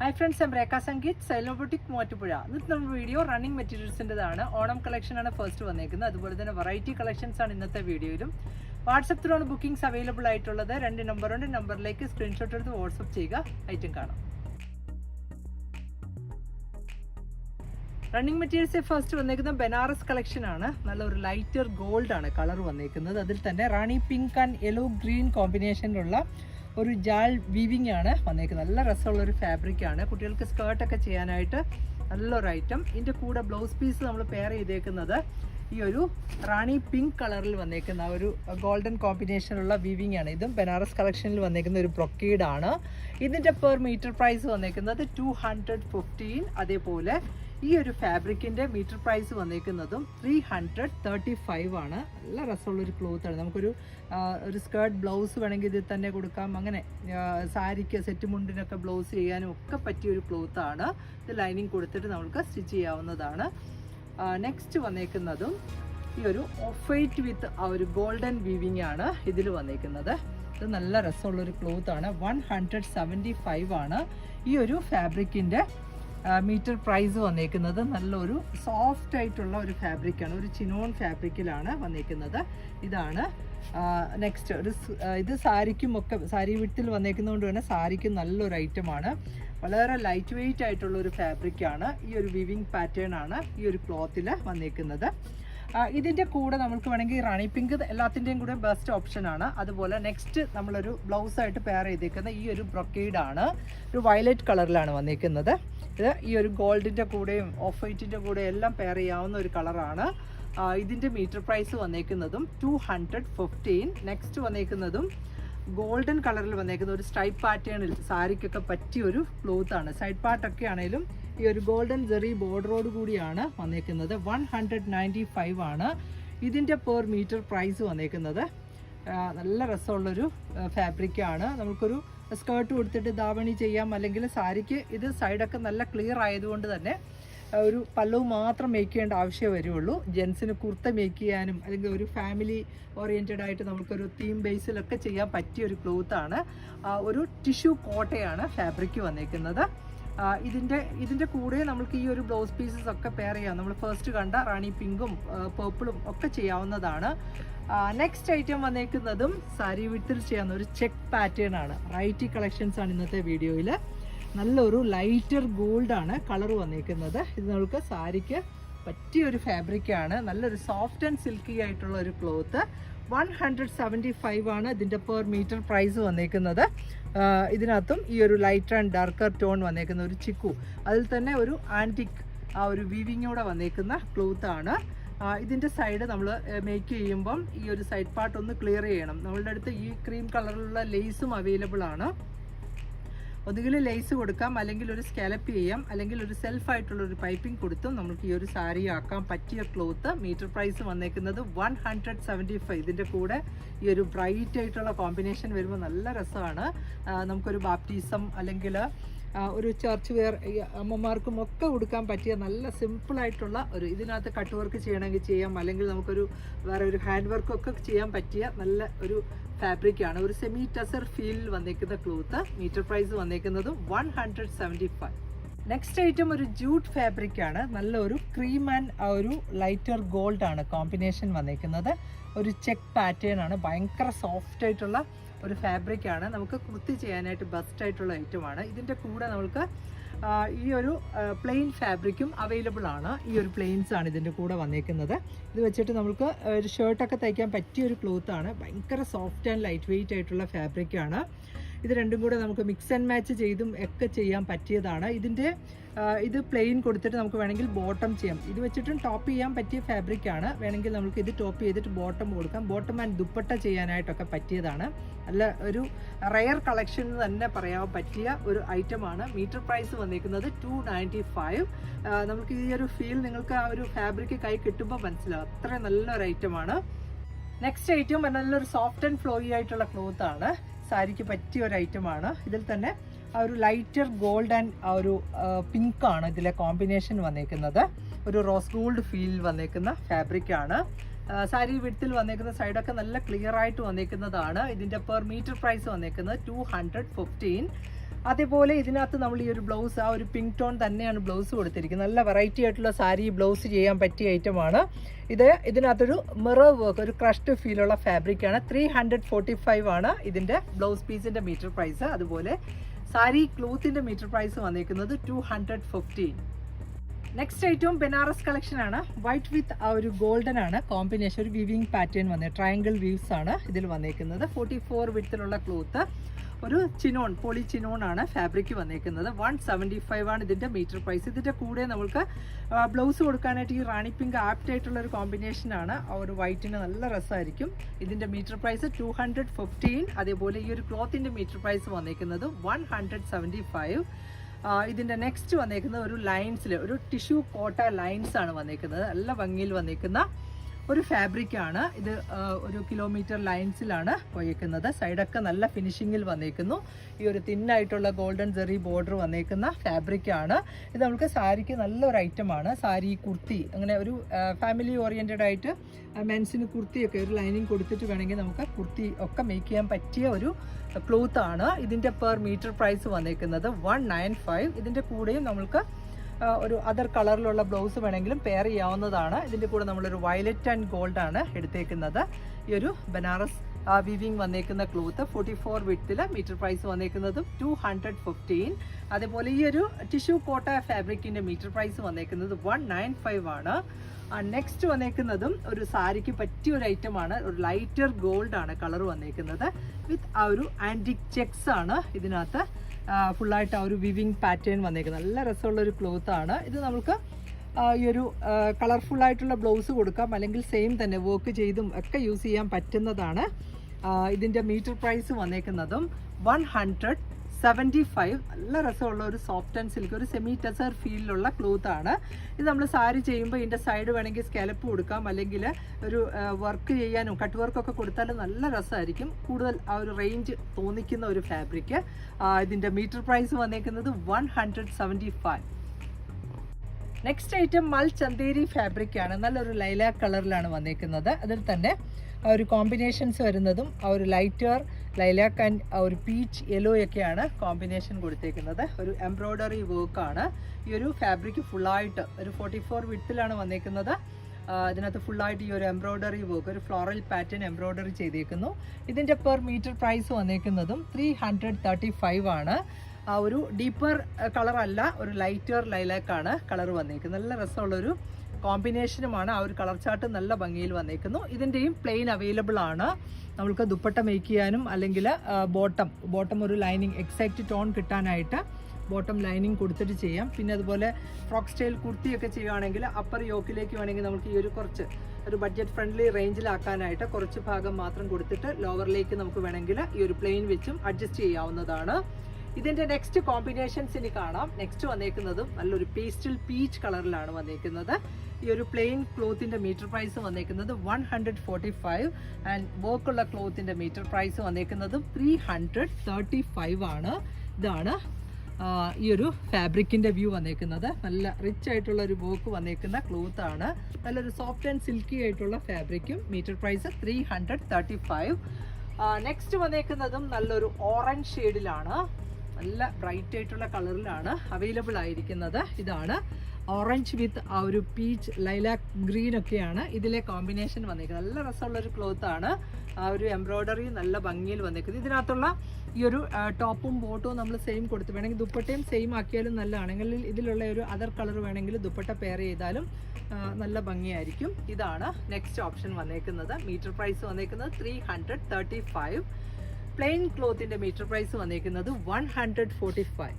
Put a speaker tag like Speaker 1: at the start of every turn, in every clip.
Speaker 1: Hi friends M Rekha Sangeeth സൈലോബോട്ടിക് Muvattupuzha ഇന്നത്തെ നമ്മുടെ video running മെറ്റീരിയൽസിന്റെതാണ് ഓണം കളക്ഷൻ ആണ് ഫസ്റ്റ് വന്നേക്കുന്നത്. അതുപോലെ തന്നെ വെറൈറ്റി കളക്ഷൻസ് ആണ് ഇന്നത്തെ വീഡിയോയിലും വാട്സപ്പ് ത്രൂ ആണ് ബുക്കിംഗ്സ് അവൈലബിൾ ആയിട്ടുള്ളത്. രണ്ട് നമ്പറുണ്ട് നമ്പറിലേക്ക് സ്ക്രീൻഷോട്ട് എടുത്ത് വാട്സപ്പ് ചെയ്യുക. ഐറ്റം കാണാം. റണ്ണിങ് മെറ്റീരിയൽസ് ഫസ്റ്റ് വന്നേക്കുന്നത് ബനാറസ് കളക്ഷൻ ആണ്. നല്ല ഒരു ലൈറ്റർ ഗോൾഡ് ആണ് കളർ വന്നേക്കുന്നത്. അതിൽ തന്നെ rani pink and yellow green കോമ്പിനേഷനിലുള്ള ഒരു ജാൾ വീവിങ് ആണ് വന്നേക്കുന്നത്. നല്ല രസമുള്ള ഒരു ഫാബ്രിക് ആണ്. കുട്ടികൾക്ക് സ്കേർട്ടൊക്കെ ചെയ്യാനായിട്ട് നല്ലൊരു ഐറ്റം ഇതിന്റെ കൂടെ ബ്ലൗസ് പീസ് നമ്മൾ പെയർ ചെയ്തേക്കുന്നത് ഈ ഒരു റാണി പിങ്ക് കളറിൽ വന്നേക്കുന്ന ഒരു ഗോൾഡൻ കോമ്പിനേഷനുള്ള വിവിങ് ആണ്. ഇതും ബനാറസ് കളക്ഷനിൽ വന്നേക്കുന്ന ഒരു brocade ആണ്. ഇതിന്റെ പെർ മീറ്റർ പ്രൈസ് വന്നേക്കുന്നത് ടു ഹൺഡ്രഡ് അതേപോലെ ഈ ഒരു ഫാബ്രിക്കിന്റെ മീറ്റർ പ്രൈസ് വന്നിരിക്കുന്നതും ത്രീ ഹൺഡ്രഡ് തേർട്ടി ഫൈവ് ആണ്. നല്ല രസമുള്ള ഒരു ക്ലോത്ത് ആണ്. നമുക്കൊരു ഒരു സ്കേർട്ട് ബ്ലൗസ് വേണമെങ്കിൽ ഇതിൽ തന്നെ കൊടുക്കാം. അങ്ങനെ സാരിക്ക് സെറ്റ് മുണ്ടിനൊക്കെ ബ്ലൗസ് ചെയ്യാനും ഒക്കെ പറ്റിയ ഒരു ക്ലോത്ത് ആണ്. ഇത് ലൈനിങ് കൊടുത്തിട്ട് നമുക്ക് സ്റ്റിച്ച് ചെയ്യാവുന്നതാണ്. നെക്സ്റ്റ് വന്നേക്കുന്നതും ഈ ഒരു ഓഫ് വൈറ്റ് വിത്ത് ആ ഒരു ഗോൾഡൻ വീവിങ് ആണ് ഇതിൽ വന്നേക്കുന്നത്. ഇത് നല്ല രസമുള്ളൊരു ക്ലോത്ത് ആണ്. വൺ ഹൺഡ്രഡ് സെവന്റി ഫൈവ് ആണ്. ഈ ഒരു ഫാബ്രിക്കിന്റെ മീറ്റർ പ്രൈസ് വന്നേക്കുന്നത് നല്ലൊരു സോഫ്റ്റ് ആയിട്ടുള്ള ഒരു ഫാബ്രിക്കാണ് ഒരു ചിനോൺ ഫാബ്രിക്കിലാണ് വന്നേക്കുന്നത്. ഇതാണ് നെക്സ്റ്റ് ഒരു ഇത് സാരിക്കും ഒക്കെ സാരി വിട്ടിൽ വന്നേക്കുന്നതുകൊണ്ട് തന്നെ സാരിക്കും നല്ലൊരു ഐറ്റമാണ് വളരെ ലൈറ്റ് വെയിറ്റ് ആയിട്ടുള്ള ഒരു ഫാബ്രിക്കാണ് ഈ ഒരു വിവിങ് പാറ്റേൺ ആണ് ഈ ഒരു ക്ലോത്തിൽ വന്നേക്കുന്നത്. ഇതിന്റെ കൂടെ നമുക്ക് വേണമെങ്കിൽ റണി പിങ്ക് എല്ലാത്തിന്റെയും കൂടെ ബെസ്റ്റ് ഓപ്ഷൻ ആണ്. അതുപോലെ നെക്സ്റ്റ് നമ്മളൊരു ബ്ലൗസായിട്ട് പെയർ ചെയ്തേക്കുന്ന ഈ ഒരു ബ്രൊക്കേഡാണ് ഒരു വയലറ്റ് കളറിലാണ് വന്നേക്കുന്നത്. ഇത് ഈ ഒരു ഗോൾഡിന്റെ കൂടെയും ഓഫ് വൈറ്റിന്റെ കൂടെ എല്ലാം പെയർ ചെയ്യാവുന്ന ഒരു കളറാണ്. ഇതിന്റെ മീറ്റർ പ്രൈസ് വന്നേക്കുന്നതും ടു ഹൺഡ്രഡ് ഫിഫ്റ്റീൻ നെക്സ്റ്റ് വന്നേക്കുന്നതും ഗോൾഡൻ കളറിൽ വന്നേക്കുന്ന ഒരു സ്ട്രൈപ്പ് പാറ്റേണിൽ സാരിക്കൊക്കെ പറ്റിയ ഒരു ക്ലോത്ത് ആണ്. സൈഡ് പാർട്ടൊക്കെ ആണെങ്കിലും ഈ ഒരു ഗോൾഡൻ ജെറി ബോർഡറോട് കൂടിയാണ് വന്നേക്കുന്നത്. വൺ ഹൺഡ്രഡ് നയന്റി ഫൈവ് ആണ്. ഇതിന്റെ പെർ മീറ്റർ പ്രൈസ് വന്നേക്കുന്നത്. നല്ല രസമുള്ളൊരു ഫാബ്രിക്കാണ് നമുക്കൊരു സ്കേർട്ട് കൊടുത്തിട്ട് ദാവണി ചെയ്യാം അല്ലെങ്കിൽ സാരിക്ക് ഇത് സൈഡൊക്കെ നല്ല ക്ലിയർ ആയതുകൊണ്ട് തന്നെ ഒരു പല്ലവ് മാത്രം മേക്ക് ചെയ്യേണ്ട ആവശ്യമേ വരുള്ളൂ. ജെൻസിന് കുർത്ത മേക്ക് ചെയ്യാനും അല്ലെങ്കിൽ ഒരു ഫാമിലി ഓറിയന്റഡ് ആയിട്ട് നമുക്കൊരു തീം ബേസിലൊക്കെ ചെയ്യാൻ പറ്റിയ ഒരു ക്ലോത്താണ് ഒരു ടിഷ്യൂ കോട്ടയാണ് ഫാബ്രിക് വന്നേക്കുന്നത്. ഇതിന്റെ ഇതിന്റെ കൂടെ നമുക്ക് ഈ ഒരു ബ്ലൗസ് പീസസ് ഒക്കെ പെയർ ചെയ്യാം. നമ്മൾ ഫസ്റ്റ് കണ്ട റാണി പിങ്കും പേർപ്പിളും ഒക്കെ ചെയ്യാവുന്നതാണ്. നെക്സ്റ്റ് ഐറ്റം വന്നേക്കുന്നതും സാരി വിത്തിൽ ചെയ്യാവുന്ന ഒരു ചെക്ക് പാറ്റേൺ ആണ്. റൈറ്റി കളക്ഷൻസ് ആണ് ഇന്നത്തെ വീഡിയോയിൽ നല്ലൊരു ലൈറ്റർ ഗോൾഡ് ആണ് കളർ വന്നേക്കുന്നത്. ഇത് നമുക്ക് സാരിക്ക് പറ്റിയ ഒരു ഫാബ്രിക്കാണ് നല്ലൊരു സോഫ്റ്റ് ആൻഡ് സിൽക്കി ആയിട്ടുള്ള ഒരു cloth one hundred seventy five ആണ് ഇതിന്റെ പെർ മീറ്റർ പ്രൈസ് വന്നേക്കുന്നത്. ഇതിനകത്തും ഈ ഒരു ലൈറ്റ് ആൻഡ് ഡാർക്കർ ടോൺ വന്നേക്കുന്ന ഒരു ചിക്കു. അതിൽ തന്നെ ഒരു ആന്റിക് ആ ഒരു വീവിങ്ങോടെ വന്നേക്കുന്ന ക്ലോത്ത് ആണ്. ഇതിന്റെ സൈഡ് നമ്മൾ മേക്ക് ചെയ്യുമ്പം ഈ ഒരു സൈഡ് പാർട്ട് ഒന്ന് ക്ലിയർ ചെയ്യണം. നമ്മളുടെ അടുത്ത് ഈ ക്രീം കളറിലുള്ള ലേസും അവൈലബിൾ ആണ്. ഒന്നുകിൽ ലേസ് കൊടുക്കാം അല്ലെങ്കിൽ ഒരു സ്കാലപ്പ് ചെയ്യാം അല്ലെങ്കിൽ ഒരു സെൽഫ് ആയിട്ടുള്ള ഒരു പൈപ്പിംഗ് കൊടുത്തും നമുക്ക് ഈ ഒരു സാരി ആക്കാൻ പറ്റിയ ക്ലോത്ത് മീറ്റർ പ്രൈസ് വന്നേക്കുന്നത് വൺ ഹൺഡ്രഡ് സെവന്റി ഫൈവ് ഇതിന്റെ കൂടെ ഈ ഒരു ബ്രൈറ്റ് ആയിട്ടുള്ള കോമ്പിനേഷൻ വരുമ്പോൾ നല്ല രസമാണ്. നമുക്കൊരു ബാപ്റ്റിസം അല്ലെങ്കിൽ ഒരു ചർച്ച് വെയർ അമ്മമാർക്കും ഒക്കെ കൊടുക്കാൻ പറ്റിയ നല്ല സിമ്പിളായിട്ടുള്ള ഒരു ഇതിനകത്ത് കട്ട് വർക്ക് ചെയ്യണമെങ്കിൽ ചെയ്യാം. അല്ലെങ്കിൽ നമുക്കൊരു വേറെ ഒരു ഹാൻഡ് വർക്കൊക്കെ ചെയ്യാൻ പറ്റിയ നല്ല ഒരു ഫാബ്രിക്കാണ് ഒരു സെമി ടസർ ഫീലിൽ വന്നേക്കുന്ന ക്ലോത്ത് മീറ്റർ പ്രൈസ് വന്നേക്കുന്നത് one hundred seventy five next item ഒരു ജൂട്ട് ഫാബ്രിക് ആണ്. നല്ല ഒരു ക്രീം ആൻഡ് ഒരു ലൈറ്റർ ഗോൾഡ് ആണ് കോമ്പിനേഷൻ വന്നേക്കുന്നത്. ഒരു ചെക്ക് പാറ്റേൺ ആണ്. ഭയങ്കര സോഫ്റ്റ് ആയിട്ടുള്ള ഒരു ഫാബ്രിക് ആണ്. നമുക്ക് കുർത്തി ചെയ്യാനായിട്ട് ബെസ്റ്റ് ആയിട്ടുള്ള ഐറ്റം ആണ്. ഇതിന്റെ കൂടെ നമുക്ക് ഈ ഒരു പ്ലെയിൻ ഫാബ്രിക്കും അവൈലബിൾ ആണ്. ഈ ഒരു പ്ലെയിൻസ് ആണ് ഇതിന്റെ കൂടെ വന്നേക്കുന്നത്. ഇത് വെച്ചിട്ട് നമുക്ക് ഒരു ഷർട്ടൊക്കെ തയ്ക്കാൻ പറ്റിയ ഒരു ക്ലോത്താണ് ഭയങ്കര സോഫ്റ്റ് ആൻഡ് ലൈറ്റ് വെയിറ്റ് ആയിട്ടുള്ള ഫാബ്രിക് ആണ്. ഇത് രണ്ടും കൂടെ നമുക്ക് മിക്സ് ആൻഡ് മാച്ച് ചെയ്തും ഒക്കെ ചെയ്യാൻ പറ്റിയതാണ്. ഇതിന്റെ ഇത് പ്ലെയിൻ കൊടുത്തിട്ട് നമുക്ക് വേണമെങ്കിൽ ബോട്ടം ചെയ്യാം. ഇത് വെച്ചിട്ടും ടോപ്പ് ചെയ്യാൻ പറ്റിയ ഫാബ്രിക് ആണ്. വേണമെങ്കിൽ നമുക്ക് ഇത് ടോപ്പ് ചെയ്തിട്ട് ബോട്ടം കൊടുക്കാം. ബോട്ടം ആൻഡ് ദുപ്പട്ട ചെയ്യാനായിട്ടൊക്കെ പറ്റിയതാണ്. നല്ല ഒരു റയർ കളക്ഷൻ എന്ന് തന്നെ പറയാൻ പറ്റിയ ഒരു ഐറ്റമാണ് മീറ്റർ പ്രൈസ് വന്നിരിക്കുന്നത് ടു നയന്റി ഫൈവ് നമുക്ക് ഈ ഒരു ഫീൽ നിങ്ങൾക്ക് ആ ഒരു ഫാബ്രിക് കൈ കിട്ടുമ്പോൾ മനസ്സിലാവും. അത്ര നല്ലൊരു ഐറ്റമാണ് നെക്സ്റ്റ് ഐറ്റം പറഞ്ഞാൽ നല്ലൊരു സോഫ്റ്റ് ആൻഡ് ഫ്ലോയി ആയിട്ടുള്ള ക്ലോത്ത് ആണ്. സാരിക്ക് പറ്റിയ ഒരു ഐറ്റം ആണ്. ഇതിൽ തന്നെ ആ ഒരു ലൈറ്റർ ഗോൾഡ് ആൻഡ് ആ ഒരു പിങ്ക് ആണ് ഇതിലെ കോമ്പിനേഷൻ വന്നേക്കുന്നത്. ഒരു റോസ് ഗോൾഡ് ഫീൽ വന്നേക്കുന്ന ഫാബ്രിക് ആണ്. സാരി വിഡ്ത്തിൽ വന്നേക്കുന്ന സൈഡൊക്കെ നല്ല ക്ലിയർ ആയിട്ട് വന്നേക്കുന്നതാണ്. ഇതിന്റെ പെർ മീറ്റർ പ്രൈസ് വന്നേക്കുന്നത് ടു ഹൺഡ്രഡ് ഫിഫ്റ്റീൻ അതേപോലെ ഇതിനകത്ത് നമ്മൾ ഈ ഒരു ബ്ലൗസ് ആ ഒരു പിങ്ക് ടോൺ തന്നെയാണ് ബ്ലൗസ് കൊടുത്തിരിക്കുന്നത്. നല്ല വെറൈറ്റി ആയിട്ടുള്ള സാരി ബ്ലൗസ് ചെയ്യാൻ പറ്റിയ ഐറ്റമാണ് ഇത് ഇതിനകത്തൊരു മിറർ വർക്ക് ഒരു ക്രഷ്ഡ് ഫീലുള്ള ഫാബ്രിക് ആണ്. ത്രീ ഹൺഡ്രഡ് ഫോർട്ടി ഫൈവ് ആണ് ഇതിന്റെ ബ്ലൗസ് പീസിന്റെ മീറ്റർ പ്രൈസ് അതുപോലെ സാരി ക്ലോത്തിന്റെ മീറ്റർ പ്രൈസ് വന്നേക്കുന്നത് ടു ഹൺഡ്രഡ് ഫിഫ്റ്റീൻ നെക്സ്റ്റ് ഐറ്റവും ബനാറസ് കളക്ഷൻ ആണ്. വൈറ്റ് വിത്ത് ആ ഒരു ഗോൾഡൻ ആണ്. കോമ്പിനേഷൻ ഒരു വിവിങ് പാറ്റേൺ വന്നത് ട്രയാങ്കിൾ വീവ്സ് ആണ് ഇതിൽ വന്നേക്കുന്നത്. ഫോർട്ടി ഫോർ വിത്തിലുള്ള ക്ലോത്ത് ഒരു ചിനോൺ പോളി ചിനോൺ ആണ് ഫാബ്രിക് വന്നേക്കുന്നത്. വൺ സെവന്റി ഫൈവ് ആണ് ഇതിന്റെ മീറ്റർ പ്രൈസ്. ഇതിന്റെ കൂടെ നമുക്ക് ബ്ലൗസ് കൊടുക്കാനായിട്ട് ഈ റാണി പിങ്ക് ആപ്റ്റ് ആയിട്ടുള്ള ഒരു കോമ്പിനേഷൻ ആണ്. ആ ഒരു വൈറ്റിന് നല്ല രസമായിരിക്കും ഇതിന്റെ metre price two hundred fifteen അതേപോലെ ഈ ഒരു ക്ലോത്തിന്റെ മീറ്റർ പ്രൈസ് വന്നേക്കുന്നത് വൺ ഹൺഡ്രഡ് സെവന്റി ഫൈവ് ഇതിന്റെ നെക്സ്റ്റ് വന്നേക്കുന്നത് ഒരു ലൈൻസിൽ ഒരു ടിഷ്യൂ കോട്ട ലൈൻസ് ആണ് വന്നേക്കുന്നത്. നല്ല ഭംഗിയിൽ വന്നേക്കുന്ന ഒരു ഫാബ്രിക് ആണ്. ഇത് ഒരു കിലോമീറ്റർ ലൈൻസിലാണ് പോയേക്കുന്നത്. സൈഡൊക്കെ നല്ല ഫിനിഷിങ്ങിൽ വന്നേക്കുന്നു. ഈ ഒരു തിന്നായിട്ടുള്ള ഗോൾഡൻ ജെറി ബോർഡർ വന്നേക്കുന്ന ഫാബ്രിക് ആണ്. ഇത് നമുക്ക് സാരിക്ക് നല്ലൊരു ഐറ്റമാണ് സാരി കുർത്തി അങ്ങനെ ഒരു ഫാമിലി ഓറിയന്റഡ് ആയിട്ട് മെൻസിന് കുർത്തിയൊക്കെ ഒരു ലൈനിങ് കൊടുത്തിട്ട് വേണമെങ്കിൽ നമുക്ക് കുർത്തി ഒക്കെ മേക്ക് ചെയ്യാൻ പറ്റിയ ഒരു ക്ലോത്താണ് ഇതിന്റെ പെർ മീറ്റർ പ്രൈസ് വന്നേക്കുന്നത് വൺ നയൻ ഫൈവ് ഇതിന്റെ കൂടെയും നമ്മൾക്ക് ഒരു അതർ കളറിലുള്ള ബ്ലൗസ് വേണമെങ്കിലും പെയർ ചെയ്യാവുന്നതാണ്. ഇതിന്റെ കൂടെ നമ്മളൊരു വയലറ്റ് ആൻഡ് ഗോൾഡ് ആണ് എടുത്തേക്കുന്നത്. ഈ ഒരു ബനാറസ് വിവിങ് വന്നേക്കുന്ന ക്ലോത്ത് ഫോർട്ടി ഫോർ വിട്ടിൽ മീറ്റർ പ്രൈസ് വന്നേക്കുന്നതും ടു ഹൺഡ്രഡ് ഫിഫ്റ്റീൻ അതേപോലെ ഈ ഒരു ടിഷ്യൂ കോട്ട ഫാബ്രിക്കിന്റെ മീറ്റർ പ്രൈസ് വന്നേക്കുന്നത് വൺ നയൻ ഫൈവ് ആണ്. നെക്സ്റ്റ് വന്നേക്കുന്നതും ഒരു സാരിക്ക് പറ്റിയ ഒരു ഐറ്റം ആണ്. ഒരു ലൈറ്റർ ഗോൾഡ് ആണ് കളർ വന്നേക്കുന്നത്. വിത്ത് ആ ഒരു ആന്റിക് ചെക്സ് ആണ് ഇതിനകത്ത് ഫുള്ളായിട്ട് ആ ഒരു വിവിങ് പാറ്റേൺ വന്നേക്കുന്നത് നല്ല രസമുള്ള ഒരു ആണ്. ഇത് നമുക്ക് ഈ ഒരു കളർഫുൾ ആയിട്ടുള്ള ബ്ലൗസ് കൊടുക്കാം. അല്ലെങ്കിൽ സെയിം തന്നെ വർക്ക് ചെയ്തും ഒക്കെ യൂസ് ചെയ്യാൻ പറ്റുന്നതാണ്. ഇതിന്റെ മീറ്റർ പ്രൈസ് വന്നേക്കുന്നതും വൺ ഹൺഡ്രഡ് സെവന്റി ഫൈവ് നല്ല രസമുള്ള ഒരു സോഫ്റ്റ് ആൻഡ് സിൽക്ക് ഒരു സെമി ടെസർ ഫീലിലുള്ള ക്ലോത്ത് ആണ്. ഇത് നമ്മൾ സാരി ചെയ്യുമ്പോൾ ഇതിന്റെ സൈഡ് വേണമെങ്കിൽ സ്കെലപ്പ് കൊടുക്കാം അല്ലെങ്കിൽ ഒരു വർക്ക് ചെയ്യാനും കട്ട് വർക്കൊക്കെ കൊടുത്താലും നല്ല രസമായിരിക്കും കൂടുതൽ ആ ഒരു റേഞ്ച് തോന്നിക്കുന്ന ഒരു ഫാബ്രിക് ഇതിന്റെ മീറ്റർ പ്രൈസ് വന്നേക്കുന്നത് one hundred seventy five next item mul Chanderi fabric ആണ്. നല്ലൊരു ലൈലാക്ക് കളറിലാണ് വന്നേക്കുന്നത്. അതിൽ തന്നെ ആ ഒരു കോമ്പിനേഷൻസ് വരുന്നതും ആ ഒരു ലൈറ്റർ ലൈലാക്ക് ആൻഡ് ഒരു പീച്ച് യെല്ലോ ഒക്കെയാണ് കോമ്പിനേഷൻ കൊടുത്തേക്കുന്നത്. ഒരു എംബ്രോയ്ഡറി വർക്കാണ് ഈ ഒരു ഫാബ്രിക് ഫുള്ളായിട്ട് ഒരു ഫോർട്ടി ഫോർ വിത്തിലാണ് വന്നേക്കുന്നത് ഇതിനകത്ത് ഫുള്ളായിട്ട് ഈ ഒരു എംബ്രോയ്ഡറി വർക്ക് ഒരു ഫ്ലോറൽ പാറ്റേൺ എംബ്രോയ്ഡറി ചെയ്തേക്കുന്നു. ഇതിന്റെ പെർ മീറ്റർ പ്രൈസ് വന്നേക്കുന്നതും ത്രീ ഹൺഡ്രഡ് തേർട്ടി ഫൈവ് ആണ്. ആ ഒരു ഡീപ്പർ കളറല്ല ഒരു ലൈറ്റർ ലൈലാക്കാണ് കളർ വന്നേക്കുന്നത്. നല്ല രസമുള്ളൊരു കോമ്പിനേഷനുമാണ് ആ ഒരു കളർ ചാർട്ട് നല്ല ഭംഗിയിൽ വന്നേക്കുന്നു. ഇതിന്റെയും പ്ലെയിൻ അവൈലബിൾ ആണ്. നമുക്ക് ദുപ്പട്ട മേക്ക് ചെയ്യാനും അല്ലെങ്കിൽ ബോട്ടം ബോട്ടം ഒരു ലൈനിങ് എക്സാക്റ്റ് ടോൺ കിട്ടാനായിട്ട് ബോട്ടം ലൈനിങ് കൊടുത്തിട്ട് ചെയ്യാം. പിന്നെ അതുപോലെ ഫ്രോക്ക് സ്റ്റൈൽ കുർത്തിയൊക്കെ ചെയ്യുകയാണെങ്കിൽ അപ്പർ യോക്കിലേക്ക് വേണമെങ്കിൽ നമുക്ക് ഈ ഒരു കുറച്ച് ഒരു ബഡ്ജറ്റ് ഫ്രണ്ട്ലി റേഞ്ചിലാക്കാനായിട്ട് കുറച്ച് ഭാഗം മാത്രം കൊടുത്തിട്ട് ലോവറിലേക്ക് നമുക്ക് വേണമെങ്കിൽ ഈ ഒരു പ്ലെയിൻ വെച്ചും അഡ്ജസ്റ്റ് ചെയ്യാവുന്നതാണ്. ഇതിന്റെ നെക്സ്റ്റ് കോമ്പിനേഷൻസ് ഇനി കാണാം. നെക്സ്റ്റ് വന്നേക്കുന്നതും നല്ലൊരു പേസ്റ്റൽ പീച്ച് കളറിലാണ് വന്നേക്കുന്നത്. ഈ ഒരു പ്ലെയിൻ ക്ലോത്തിന്റെ മീറ്റർ പ്രൈസ് വന്നേക്കുന്നത് one hundred forty five and വർക്കുള്ള ക്ലോത്തിന്റെ മീറ്റർ പ്രൈസ് വന്നേക്കുന്നതും ത്രീ ഹൺഡ്രഡ് തേർട്ടി ഫൈവ് ആണ്. ഇതാണ് ഈ ഒരു ഫാബ്രിക്കിന്റെ വ്യൂ വന്നേക്കുന്നത്. നല്ല റിച്ച് ആയിട്ടുള്ള ഒരു വർക്ക് വന്നേക്കുന്ന ക്ലോത്ത് ആണ്. നല്ലൊരു സോഫ്റ്റ് ആൻഡ് സിൽക്കി ആയിട്ടുള്ള ഫാബ്രിക്കും metre price three hundred thirty five next വന്നേക്കുന്നതും നല്ലൊരു ഓറഞ്ച് ഷെയ്ഡിലാണ് നല്ല ബ്രൈറ്റ് ആയിട്ടുള്ള കളറിലാണ് അവൈലബിൾ ആയിരിക്കുന്നത്. ഇതാണ് ഓറഞ്ച് വിത്ത് ആ ഒരു പീച്ച് ലൈലാക്ക് ഗ്രീൻ ഒക്കെയാണ് ഇതിലെ കോമ്പിനേഷൻ വന്നേക്കുന്നത് നല്ല രസമുള്ള ഒരു ക്ലോത്ത് ആണ്. ആ ഒരു എംബ്രോയ്ഡറി നല്ല ഭംഗിയിൽ വന്നേക്കുന്നത് ഇതിനകത്തുള്ള ഈ ഒരു ടോപ്പും ബോട്ടും നമ്മൾ സെയിം കൊടുത്ത് വേണമെങ്കിൽ ദുപ്പട്ടയും സെയിം ആക്കിയാലും നല്ലതാണെങ്കിൽ ഇതിലുള്ള ഒരു അതർ കളർ വേണമെങ്കിൽ ദുപ്പട്ട പെയർ ചെയ്താലും നല്ല ഭംഗിയായിരിക്കും. ഇതാണ് നെക്സ്റ്റ് ഓപ്ഷൻ വന്നേക്കുന്നത്. മീറ്റർ പ്രൈസ് വന്നേക്കുന്നത് three hundred thirty five plain ക്ലോത്തിന്റെ metre price വന്നിരിക്കുന്നത് one hundred forty five.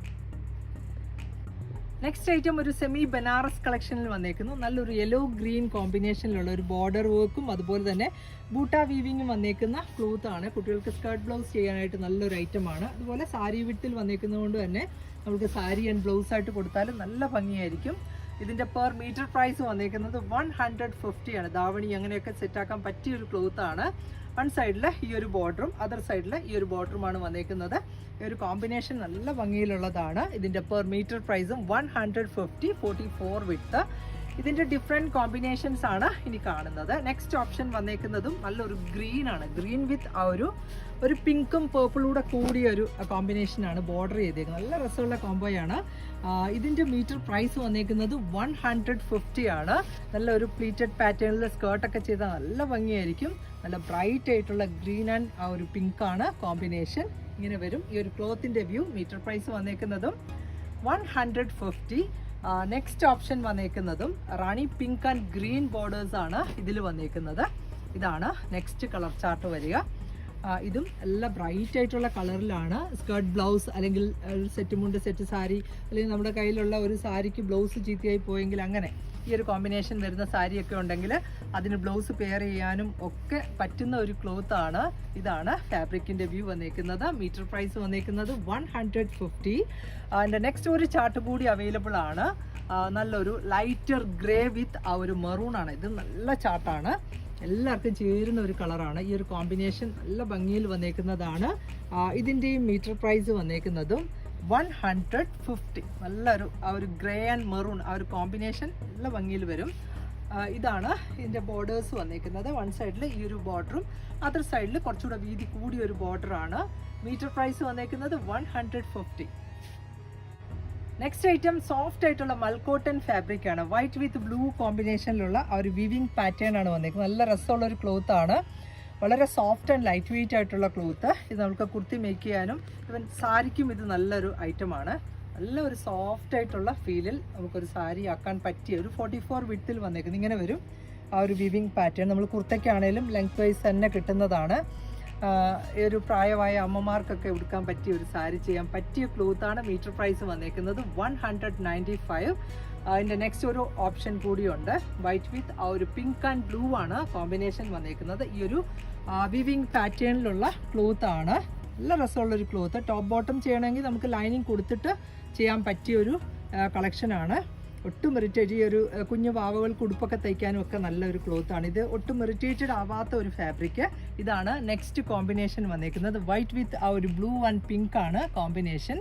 Speaker 1: Next item ഒരു സെമി ബനാറസ് കളക്ഷനിൽ വന്നേക്കുന്നു നല്ലൊരു യെല്ലോ ഗ്രീൻ കോമ്പിനേഷനിലുള്ള ഒരു ബോർഡർ വർക്കും അതുപോലെ തന്നെ ബൂട്ട വീവിങ്ങും വന്നേക്കുന്ന ക്ലോത്ത് ആണ്. കുട്ടികൾക്ക് സ്കേർട്ട് ബ്ലൗസ് ചെയ്യാനായിട്ട് നല്ലൊരു ഐറ്റം ആണ്. അതുപോലെ സാരി വിട്ടിൽ വന്നേക്കുന്നതുകൊണ്ട് തന്നെ നമുക്ക് സാരി ആൻഡ് ബ്ലൗസ് ആയിട്ട് കൊടുത്താലും നല്ല ഭംഗിയായിരിക്കും. ഇതിന്റെ പെർ മീറ്റർ പ്രൈസ് വന്നേക്കുന്നത് വൺ ഹൺഡ്രഡ് ഫിഫ്റ്റി ആണ്. ദാവണി അങ്ങനെയൊക്കെ സെറ്റാക്കാൻ പറ്റിയൊരു ക്ലോത്താണ് വൺ സൈഡിൽ ഈ ഒരു ബോർഡറും അതർ സൈഡിൽ ഈ ഒരു ബോർഡറുമാണ് വന്നേക്കുന്നത്. ഈ ഒരു കോമ്പിനേഷൻ നല്ല ഭംഗിയിലുള്ളതാണ്. ഇതിന്റെ പെർ മീറ്റർ പ്രൈസും one hundred fifty forty four with ഇതിന്റെ ഡിഫറെന്റ് കോമ്പിനേഷൻസ് ആണ് ഇനി കാണുന്നത്. നെക്സ്റ്റ് ഓപ്ഷൻ വന്നേക്കുന്നതും നല്ലൊരു ഗ്രീൻ ആണ്. ഗ്രീൻ വിത്ത് ആ ഒരു ഒരു പിങ്കും പേർപ്പിളൂടെ കൂടിയ ഒരു കോമ്പിനേഷനാണ് ബോർഡർ ചെയ്തേക്കുന്നത്. നല്ല രസമുള്ള കോംബോയാണ് ഇതിന്റെ മീറ്റർ പ്രൈസ് വന്നേക്കുന്നത് വൺ ഹൺഡ്രഡ് ഫിഫ്റ്റി ആണ്. നല്ല ഒരു പ്ലീറ്റഡ് പാറ്റേണിൽ സ്കേർട്ടൊക്കെ ചെയ്താൽ നല്ല ഭംഗിയായിരിക്കും. നല്ല ബ്രൈറ്റ് ആയിട്ടുള്ള ഗ്രീൻ ആൻഡ് ആ ഒരു പിങ്ക് ആണ് കോമ്പിനേഷൻ ഇങ്ങനെ വരും. ഈ ഒരു ക്ലോത്തിന്റെ view metre price വന്നേക്കുന്നതും one hundred fifty next option വന്നേക്കുന്നതും rani pink and green borders ആണ് ഇതിൽ വന്നേക്കുന്നത്. ഇതാണ് നെക്സ്റ്റ് കളർ ചാർട്ട് വരിക. ഇതും എല്ലാം ബ്രൈറ്റ് ആയിട്ടുള്ള കളറിലാണ്. സ്കേർട്ട് ബ്ലൗസ് അല്ലെങ്കിൽ ഒരു സെറ്റ് മുണ്ട് സെറ്റ് സാരി അല്ലെങ്കിൽ നമ്മുടെ കയ്യിലുള്ള ഒരു സാരിക്ക് ബ്ലൗസ് ചീത്തയായി പോയെങ്കിൽ അങ്ങനെ ഈ ഒരു കോമ്പിനേഷൻ വരുന്ന സാരിയൊക്കെ ഉണ്ടെങ്കിൽ അതിന് ബ്ലൗസ് പെയർ ചെയ്യാനും ഒക്കെ പറ്റുന്ന ഒരു ക്ലോത്ത് ആണ്. ഇതാണ് ഫാബ്രിക്കിന്റെ വ്യൂ വന്നേക്കുന്നത്. മീറ്റർ പ്രൈസ് വന്നേക്കുന്നത് വൺ ഹൺഡ്രഡ് ഫിഫ്റ്റി അതിന്റെ നെക്സ്റ്റ് ഒരു ചാർട്ട് കൂടി അവൈലബിൾ ആണ്. നല്ലൊരു ലൈറ്റർ ഗ്രേ വിത്ത് ആ ഒരു മെറൂൺ ആണ്. ഇത് നല്ല ചാർട്ടാണ് എല്ലാവർക്കും ചേരുന്ന ഒരു കളറാണ്. ഈ ഒരു കോമ്പിനേഷൻ നല്ല ഭംഗിയിൽ വന്നേക്കുന്നതാണ്. ഇതിന്റെയും മീറ്റർ പ്രൈസ് വന്നേക്കുന്നതും വൺ ഹൺഡ്രഡ് ഫിഫ്റ്റി. നല്ലൊരു ആ ഒരു ഗ്രേ ആൻഡ് മെറൂൺ ആ ഒരു കോമ്പിനേഷൻ നല്ല ഭംഗിയിൽ വരും. ഇതാണ് ഇതിന്റെ ബോർഡേഴ്സ് വന്നേക്കുന്നത്. വൺ സൈഡിൽ ഈ ഒരു ബോർഡറും അതർ സൈഡിൽ കുറച്ചുകൂടെ വീതി കൂടിയ ഒരു ബോർഡറാണ് മീറ്റർ പ്രൈസ് വന്നേക്കുന്നത് one hundred fifty. Next item soft ആയിട്ടുള്ള മൽക്കോട്ടൺ ഫാബ്രിക് ആണ്. വൈറ്റ് വിത്ത് ബ്ലൂ കോമ്പിനേഷനിലുള്ള ആ ഒരു വിവിങ് പാറ്റേൺ ആണ് വന്നേക്കുന്നത്. നല്ല രസമുള്ള ഒരു ക്ലോത്ത് ആണ്. വളരെ സോഫ്റ്റ് ആൻഡ് ലൈറ്റ് വെയിറ്റ് ആയിട്ടുള്ള ക്ലോത്ത് ഇത് നമുക്ക് കുർത്തി മേക്ക് ചെയ്യാനും ഇവൻ സാരിക്കും ഇത് നല്ലൊരു ഐറ്റമാണ് നല്ല ഒരു സോഫ്റ്റ് ആയിട്ടുള്ള ഫീലിൽ നമുക്കൊരു സാരി ആക്കാൻ പറ്റിയ ഒരു ഫോർട്ടി ഫോർ വിത്തിൽ വന്നേക്കുന്നത്. ഇങ്ങനെ വരും ആ ഒരു വിവിങ് പാറ്റേൺ നമ്മൾ കുർത്തയ്ക്കാണേലും ലെങ്ത് വൈസ് തന്നെ കിട്ടുന്നതാണ്. ഒരു പ്രായമായ അമ്മമാർക്കൊക്കെ ഉടുക്കാൻ പറ്റിയ ഒരു സാരി ചെയ്യാൻ പറ്റിയ ക്ലോത്ത് ആണ് മീറ്റർ പ്രൈസ് വന്നേക്കുന്നത് വൺ ഹൺഡ്രഡ് നയന്റി ഫൈവ്. അതിന്റെ നെക്സ്റ്റ് ഒരു ഓപ്ഷൻ കൂടിയുണ്ട്. വൈറ്റ് വിത്ത് ആ ഒരു പിങ്ക് ആൻഡ് ബ്ലൂ ആണ് കോമ്പിനേഷൻ വന്നേക്കുന്നത്. ഈ ഒരു വിവിങ് പാറ്റേണിലുള്ള ക്ലോത്ത് ആണ് നല്ല രസമുള്ളൊരു ക്ലോത്ത്. ടോപ്പ് ബോട്ടം ചെയ്യണമെങ്കിൽ നമുക്ക് ലൈനിങ് കൊടുത്തിട്ട് ചെയ്യാൻ പറ്റിയ ഒരു കളക്ഷനാണ് ഒട്ടും ഇറിറ്റേറ്റ് ഈ ഒരു കുഞ്ഞു വാവകൾക്ക് ഉടുപ്പൊക്കെ തയ്ക്കാനും ഒക്കെ ക്ലോത്ത് ആണ്. ഇത് ഒട്ടും ഇറിറ്റേറ്റഡ് ആവാത്ത ഒരു ഫാബ്രിക് ഇതാണ് നെക്സ്റ്റ് കോമ്പിനേഷൻ വന്നേക്കുന്നത്. വൈറ്റ് വിത്ത് ആ ഒരു ബ്ലൂ ആൻഡ് പിങ്ക് ആണ് കോമ്പിനേഷൻ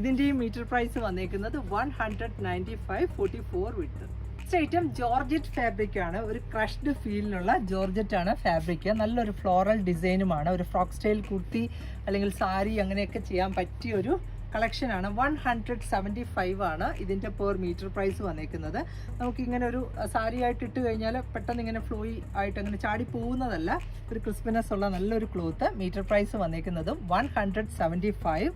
Speaker 1: ഇതിന്റെയും മീറ്റർ പ്രൈസ് വന്നേക്കുന്നത് one hundred ninety five forty four with next item georgette fabric ആണ്. ഒരു ക്രഷ്ഡ് ഫീലിനുള്ള ജോർജറ്റ് ആണ് ഫാബ്രിക് നല്ലൊരു ഫ്ലോറൽ ഡിസൈനുമാണ് ഒരു ഫ്രോക്ക് സ്റ്റൈൽ കുർത്തി അല്ലെങ്കിൽ സാരി അങ്ങനെയൊക്കെ ചെയ്യാൻ പറ്റിയ ഒരു കളക്ഷൻ ആണ്. വൺ ഹൺഡ്രഡ് സെവന്റി ഫൈവ് ആണ് ഇതിന്റെ പെർ മീറ്റർ പ്രൈസ് വന്നേക്കുന്നത്. നമുക്ക് ഇങ്ങനെ ഒരു സാരി ആയിട്ട് ഇട്ട് കഴിഞ്ഞാൽ പെട്ടെന്ന് ഇങ്ങനെ ഫ്ലോയി ആയിട്ട് അങ്ങനെ ചാടി പോകുന്നതല്ല. ഒരു ക്രിസ്പിനെസ് ഉള്ള നല്ലൊരു cloth metre price വന്നേക്കുന്നതും one hundred seventy five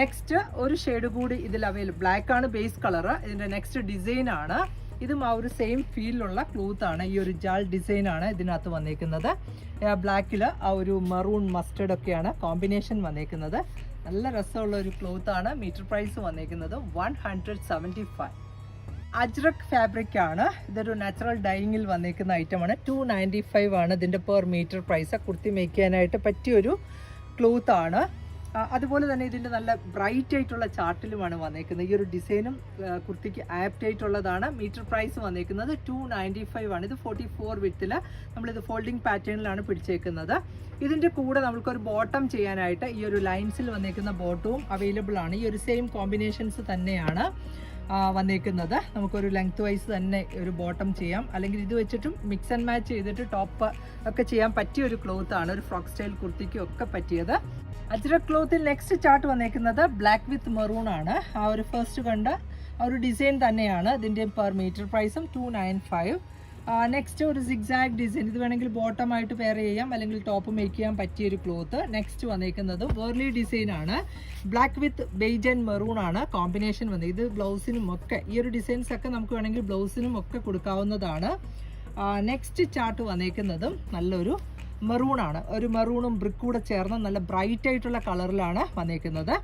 Speaker 1: next ഒരു ഷെയ്ഡ് കൂടി ഇതിൽ അവൈലബിൾ ബ്ലാക്ക് ആണ് ബേസ് കളർ ഇതിന്റെ നെക്സ്റ്റ് ഡിസൈൻ ആണ്. ഇതും ആ ഒരു സെയിം ഫീലിലുള്ള ക്ലോത്ത് ആണ്. ഈ ഒരു ജാൾ ഡിസൈൻ ആണ് ഇതിനകത്ത് വന്നേക്കുന്നത്. ബ്ലാക്കിൽ ആ ഒരു മറൂൺ മസ്റ്റേഡ് ഒക്കെയാണ് കോമ്പിനേഷൻ വന്നേക്കുന്നത്. നല്ല രസമുള്ള ഒരു ക്ലോത്ത് ആണ്. മീറ്റർ പ്രൈസ് വന്നേക്കുന്നത് one hundred seventy five ajrakh fabric ആണ്. ഇതൊരു നാച്ചുറൽ ഡൈയിങ്ങിൽ വന്നേക്കുന്ന ഐറ്റമാണ് ടു നയന്റി ഫൈവ് ആണ് ഇതിന്റെ per metre price kurti make ചെയ്യാനായിട്ട് പറ്റിയൊരു ക്ലോത്ത് ആണ്. അതുപോലെ തന്നെ ഇതിന്റെ നല്ല ബ്രൈറ്റ് ആയിട്ടുള്ള ചാർട്ടിലുമാണ് വന്നേക്കുന്നത്. ഈ ഒരു ഡിസൈനും കുർത്തിക്ക് ആപ്റ്റ് ആയിട്ടുള്ളതാണ്. മീറ്റർ പ്രൈസ് വന്നേക്കുന്നത് ടു നയന്റി ഫൈവ് ആണ്. ഇത് ഫോർട്ടി ഫോർ വിത്തിൽ നമ്മളിത് ഫോൾഡിംഗ് പാറ്റേണിലാണ് പിടിച്ചേക്കുന്നത്. ഇതിന്റെ കൂടെ നമുക്കൊരു ബോട്ടം ചെയ്യാനായിട്ട് ഈ ഒരു ലൈൻസിൽ വന്നേക്കുന്ന ബോട്ടവും അവൈലബിൾ ആണ്. ഈ ഒരു സെയിം കോമ്പിനേഷൻസ് തന്നെയാണ്. വന്നേക്കുന്നത്. നമുക്കൊരു ലെങ്ത് വൈസ് തന്നെ ഒരു ബോട്ടം ചെയ്യാം. അല്ലെങ്കിൽ ഇത് വെച്ചിട്ടും മിക്സ് ആൻഡ് മാച്ച് ചെയ്തിട്ട് ടോപ്പ് ഒക്കെ ചെയ്യാൻ പറ്റിയ ഒരു ക്ലോത്ത് ആണ്. ഒരു ഫ്രോക്ക് സ്റ്റൈൽ കുർത്തിക്കും ഒക്കെ പറ്റിയത്. അജ്ര ക്ലോത്തിൽ നെക്സ്റ്റ് ചാർട്ട് വന്നേക്കുന്നത് ബ്ലാക്ക് വിത്ത് മെറൂൺ ആണ്. ആ ഒരു ഫസ്റ്റ് കണ്ട ആ ഒരു ഡിസൈൻ തന്നെയാണ്. ഇതിന്റെ പെർ മീറ്റർ പ്രൈസും ടു നയൻ ഫൈവ് നെക്സ്റ്റ് ഒരു സിക്സാഗ് ഡിസൈൻ ഇത് വേണമെങ്കിൽ ബോട്ടം ആയിട്ട് പെയർ ചെയ്യാം അല്ലെങ്കിൽ ടോപ്പ് മേക്ക് ചെയ്യാൻ പറ്റിയ ഒരു ക്ലോത്ത് നെക്സ്റ്റ് വന്നേക്കുന്നത് വേർലി ഡിസൈൻ ആണ്. Black with beige and maroon ആണ് കോമ്പിനേഷൻ വന്നത്. ഇത് ബ്ലൗസിനും ഒക്കെ ഈ ഒരു ഡിസൈൻസ് ഒക്കെ നമുക്ക് വേണമെങ്കിൽ ബ്ലൗസിനും ഒക്കെ കൊടുക്കാവുന്നതാണ്. നെക്സ്റ്റ് ചാർട്ട് വന്നേക്കുന്നതും നല്ലൊരു മെറൂൺ ആണ്. ഒരു മെറൂണും ബ്രിക്ക് കൂടെ ചേർന്ന് നല്ല ബ്രൈറ്റ് ആയിട്ടുള്ള കളറിലാണ് വന്നേക്കുന്നത്.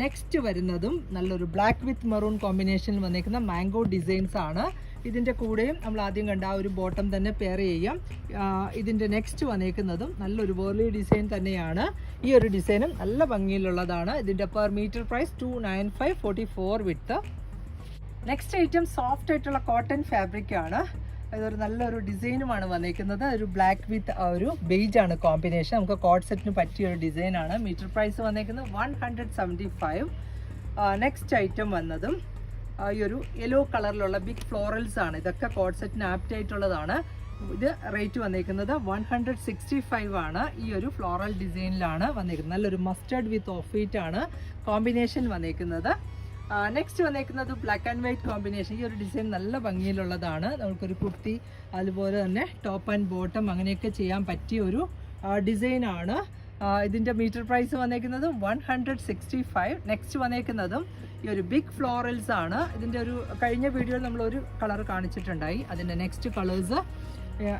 Speaker 1: നെക്സ്റ്റ് വരുന്നതും നല്ലൊരു ബ്ലാക്ക് വിത്ത് മെറൂൺ കോമ്പിനേഷനിൽ വന്നേക്കുന്ന മാംഗോ ഡിസൈൻസ് ആണ്. ഇതിന്റെ കൂടെയും നമ്മൾ ആദ്യം കണ്ട ആ ഒരു ബോട്ടം തന്നെ പെയർ ചെയ്യാം. ആ, ഇതിന്റെ നെക്സ്റ്റ് വന്നേക്കുന്നതും നല്ലൊരു വേർലി ഡിസൈൻ തന്നെയാണ്. ഈ ഒരു ഡിസൈനും നല്ല ഭംഗിയിലുള്ളതാണ്. ഇതിന്റെ per metre price two nine five forty four with next item soft ആയിട്ടുള്ള കോട്ടൺ ഫാബ്രിക് ആണ്. ഇതൊരു നല്ലൊരു ഡിസൈനുമാണ് വന്നിരിക്കുന്നത് ഒരു ബ്ലാക്ക് വിത്ത് ഒരു ബെയ്ജ് ആണ് കോമ്പിനേഷൻ നമുക്ക് കോട്ട് സെറ്റിന് പറ്റിയ ഒരു ഡിസൈനാണ് മീറ്റർ പ്രൈസ് വന്നേക്കുന്നത് one hundred seventy five next item വന്നതും ആ, ഈ ഒരു യെല്ലോ കളറിലുള്ള ബിഗ് ഫ്ലോറൽസ് ആണ്. ഇതൊക്കെ കോഡ് സെറ്റിന് ആപ്റ്റ് ആയിട്ടുള്ളതാണ്. ഇത് റേറ്റ് വന്നിരിക്കുന്നത് വൺ ഹൺഡ്രഡ് സിക്സ്റ്റി ഫൈവ് ആണ്. ഈ ഒരു ഫ്ലോറൽ ഡിസൈനിലാണ് വന്നേക്കുന്നത്. നല്ലൊരു മസ്റ്റർഡ് വിത്ത് ഓഫ് വൈറ്റ് ആണ് കോമ്പിനേഷൻ വന്നിരിക്കുന്നത് നെക്സ്റ്റ് വന്നേക്കുന്നത് ബ്ലാക്ക് ആൻഡ് വൈറ്റ് കോമ്പിനേഷൻ ഈ ഒരു ഡിസൈൻ നല്ല ഭംഗിയിലുള്ളതാണ്. നമുക്കൊരു കുർത്തി അതുപോലെ തന്നെ ടോപ്പ് ആൻഡ് ബോട്ടം അങ്ങനെയൊക്കെ ചെയ്യാൻ പറ്റിയ ഒരു ഡിസൈനാണ് ഇതിന്റെ മീറ്റർ പ്രൈസ് വന്നേക്കുന്നത് one hundred sixty five next വന്നേക്കുന്നതും ഈ ഒരു ബിഗ് ഫ്ലോറൽസ് ആണ്. ഇതിന്റെ ഒരു കഴിഞ്ഞ വീഡിയോയിൽ നമ്മൾ ഒരു കളർ കാണിച്ചിട്ടുണ്ടായി. അതിന്റെ നെക്സ്റ്റ് കളേഴ്സ്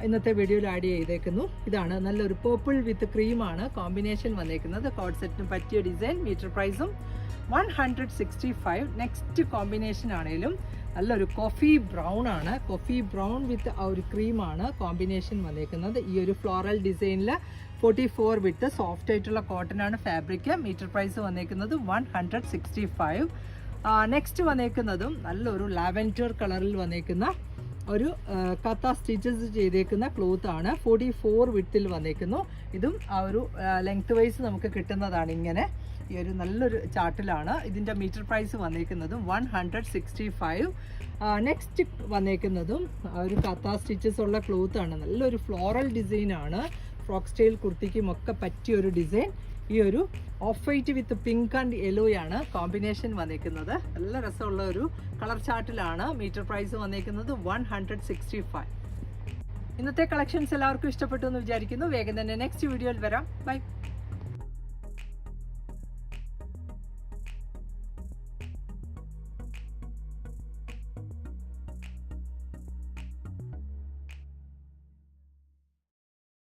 Speaker 1: ഇന്നത്തെ വീഡിയോയിൽ ആഡ് ചെയ്തേക്കുന്നു. ഇതാണ് നല്ലൊരു പേർപ്പിൾ വിത്ത് ക്രീമാണ് കോമ്പിനേഷൻ വന്നേക്കുന്നത്. കോഡ് സെറ്റിന് പറ്റിയ ഡിസൈൻ മീറ്റർ പ്രൈസും one hundred sixty five next combination ആണെങ്കിലും നല്ലൊരു കോഫി ബ്രൗൺ ആണ്. കോഫി ബ്രൗൺ വിത്ത് ആ ഒരു ക്രീമാണ് കോമ്പിനേഷൻ വന്നേക്കുന്നത്. ഈ ഒരു ഫ്ലോറൽ ഡിസൈനിൽ ഫോർട്ടി ഫോർ വിത്ത് സോഫ്റ്റ് ആയിട്ടുള്ള കോട്ടൺ ആണ് ഫാബ്രിക് മീറ്റർ പ്രൈസ് വന്നേക്കുന്നത് one hundred sixty five next വന്നേക്കുന്നതും നല്ലൊരു ലാവൻഡർ കളറിൽ വന്നേക്കുന്ന ഒരു കത്ത സ്റ്റിച്ചസ് ചെയ്തേക്കുന്ന ക്ലോത്ത് ആണ്. ഫോർട്ടി ഫോർ വിത്തിൽ വന്നേക്കുന്നു. ഇതും ആ ഒരു ലെങ്ത് വൈസ് നമുക്ക് കിട്ടുന്നതാണ് ഇങ്ങനെ. ഈ ഒരു നല്ലൊരു ചാർട്ടിലാണ് ഇതിന്റെ metre price വന്നേക്കുന്നതും one hundred sixty five next വന്നേക്കുന്നതും ഒരു കത്താ സ്റ്റിച്ചസ് ഉള്ള ക്ലോത്ത് ആണ്. നല്ലൊരു ഫ്ലോറൽ ഡിസൈൻ ആണ്. ഫ്രോക്ക് സ്റ്റൈൽ കുർത്തിക്കും ഒക്കെ പറ്റിയ ഒരു ഡിസൈൻ ഈ ഒരു off white with pink and yellow ആണ് കോമ്പിനേഷൻ വന്നേക്കുന്നത്. നല്ല രസമുള്ള ഒരു കളർ ചാർട്ടിലാണ് മീറ്റർ പ്രൈസ് വന്നേക്കുന്നത് വൺ ഹൺഡ്രഡ് സിക്സ്റ്റി ഫൈവ് ഇന്നത്തെ കളക്ഷൻസ് എല്ലാവർക്കും ഇഷ്ടപ്പെട്ടു എന്ന് വിചാരിക്കുന്നു. വേഗം തന്നെ നെക്സ്റ്റ് വീഡിയോയിൽ വരാം. ബൈ